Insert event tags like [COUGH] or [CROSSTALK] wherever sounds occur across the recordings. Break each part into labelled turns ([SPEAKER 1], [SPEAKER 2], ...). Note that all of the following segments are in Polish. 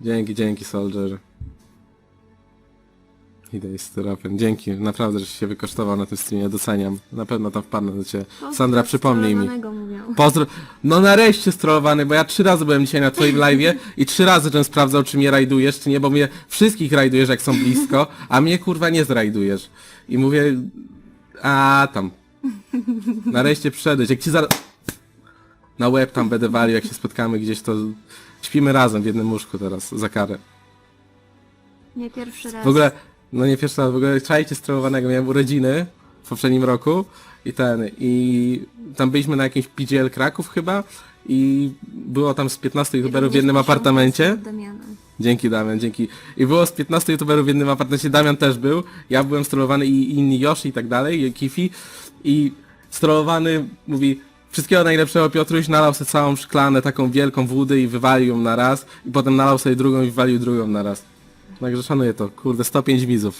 [SPEAKER 1] Dzięki, dzięki Soldier. Idę z styropian. Dzięki, naprawdę, że się wykosztował na tym streamie, doceniam. Na pewno tam wpadnę do ciebie. Sandra, przypomnij mi.
[SPEAKER 2] mówią.
[SPEAKER 1] Pozdro... No nareszcie strollowany, bo ja trzy razy byłem dzisiaj na twoim live'ie i trzy razy żem sprawdzał, czy mnie rajdujesz, czy nie, bo mnie wszystkich rajdujesz, jak są blisko, a mnie kurwa nie zrajdujesz. I mówię... A tam. Nareszcie przyszedłeś. Jak ci zaraz... Na łeb tam będę walił, jak się spotkamy gdzieś, to... Śpimy razem w jednym łóżku teraz, za karę.
[SPEAKER 2] Nie pierwszy raz.
[SPEAKER 1] W ogóle, no nie pierwszy raz, w ogóle czajcie strołowanego, miałem urodziny w poprzednim roku i ten, i tam byliśmy na jakimś PGL Kraków chyba i było tam z 15 youtuberów w jednym apartamencie. Dzięki Damian, dzięki. I było z 15 youtuberów w jednym apartamencie, Damian też był, ja byłem strollowany i inni Yoshi i tak dalej, i Kifi i strollowany mówi Wszystkiego najlepszego Piotruś, nalał sobie całą szklanę taką wielką wody i wywalił ją na raz i potem nalał sobie drugą i wywalił drugą na raz. Także szanuję to, kurde, 105 widzów.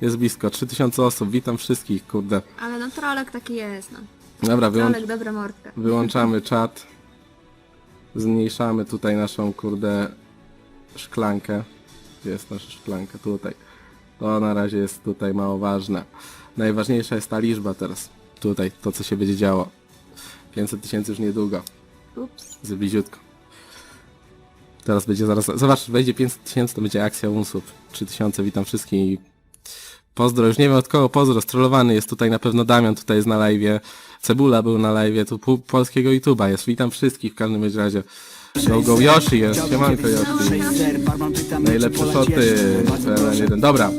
[SPEAKER 1] Jest blisko, 3000 osób, witam wszystkich, kurde.
[SPEAKER 2] Ale no trolek taki jest, no.
[SPEAKER 1] Dobra, wyłącz,
[SPEAKER 2] Trolek dobra mordka.
[SPEAKER 1] wyłączamy czat. Zmniejszamy tutaj naszą, kurde, szklankę. Gdzie jest nasza szklanka? Tutaj. To na razie jest tutaj mało ważne. Najważniejsza jest ta liczba teraz. Tutaj, to co się będzie działo. 500 tysięcy już niedługo.
[SPEAKER 2] Ups.
[SPEAKER 1] Z bliziutko. Teraz będzie zaraz, zobacz, wejdzie 500 tysięcy, to będzie akcja unsub. 3000, witam wszystkich i pozdro, już nie wiem od kogo pozdro, strollowany jest tutaj na pewno Damian, tutaj jest na live'ie, Cebula był na live'ie, tu pół polskiego YouTube'a jest, witam wszystkich w każdym razie. Go Go Yoshi jest, siemanko Yoshi. Najlepsze szoty, jeden. Dobra,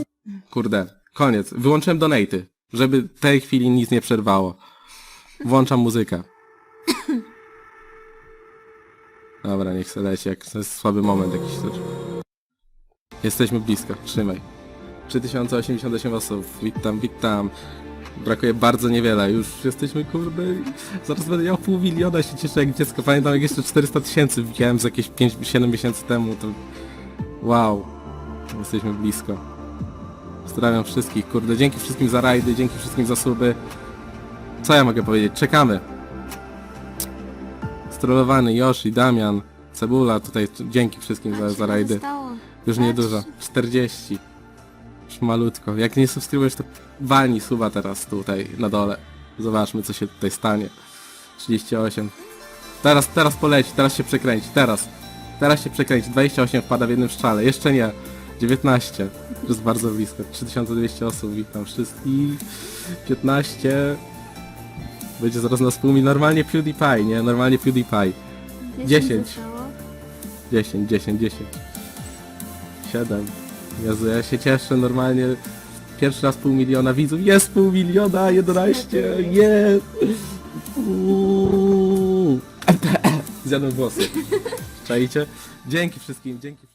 [SPEAKER 1] kurde, koniec, wyłączyłem donaty, żeby tej chwili nic nie przerwało. Włączam muzykę. Dobra, niech se leci, jak to jest słaby moment jakiś też. Jesteśmy blisko, trzymaj. 3088 osób, witam, witam. Brakuje bardzo niewiele, już jesteśmy kurde, zaraz będę miał pół miliona, się cieszę jak dziecko. Pamiętam jak jeszcze 400 tysięcy widziałem z jakieś 5-7 miesięcy temu, to wow, jesteśmy blisko. Pozdrawiam wszystkich, kurde, dzięki wszystkim za rajdy, dzięki wszystkim za suby. Co ja mogę powiedzieć? Czekamy. Strollowany Yoshi, Damian, Cebula, tutaj dzięki wszystkim za, za rajdy. Już niedużo. 40. Już malutko. Jak nie subskrybujesz, to walnij suba teraz tutaj na dole. Zobaczmy co się tutaj stanie. 38. Teraz, teraz poleci, teraz się przekręci, teraz. Teraz się przekręci. 28 wpada w jednym strzale. Jeszcze nie. 19. To jest bardzo blisko. 3200 osób, witam wszystkich. 15. Będzie zaraz na pół Normalnie PewDiePie, nie? Normalnie PewDiePie. 10.
[SPEAKER 2] zostało.
[SPEAKER 1] 10, 10, 10. 7. Jezu, ja się cieszę normalnie. Pierwszy raz pół miliona widzów. Jest pół miliona, 11. Jest. Uuu. [LAUGHS] Zjadłem włosy. Czajcie? Dzięki wszystkim, dzięki.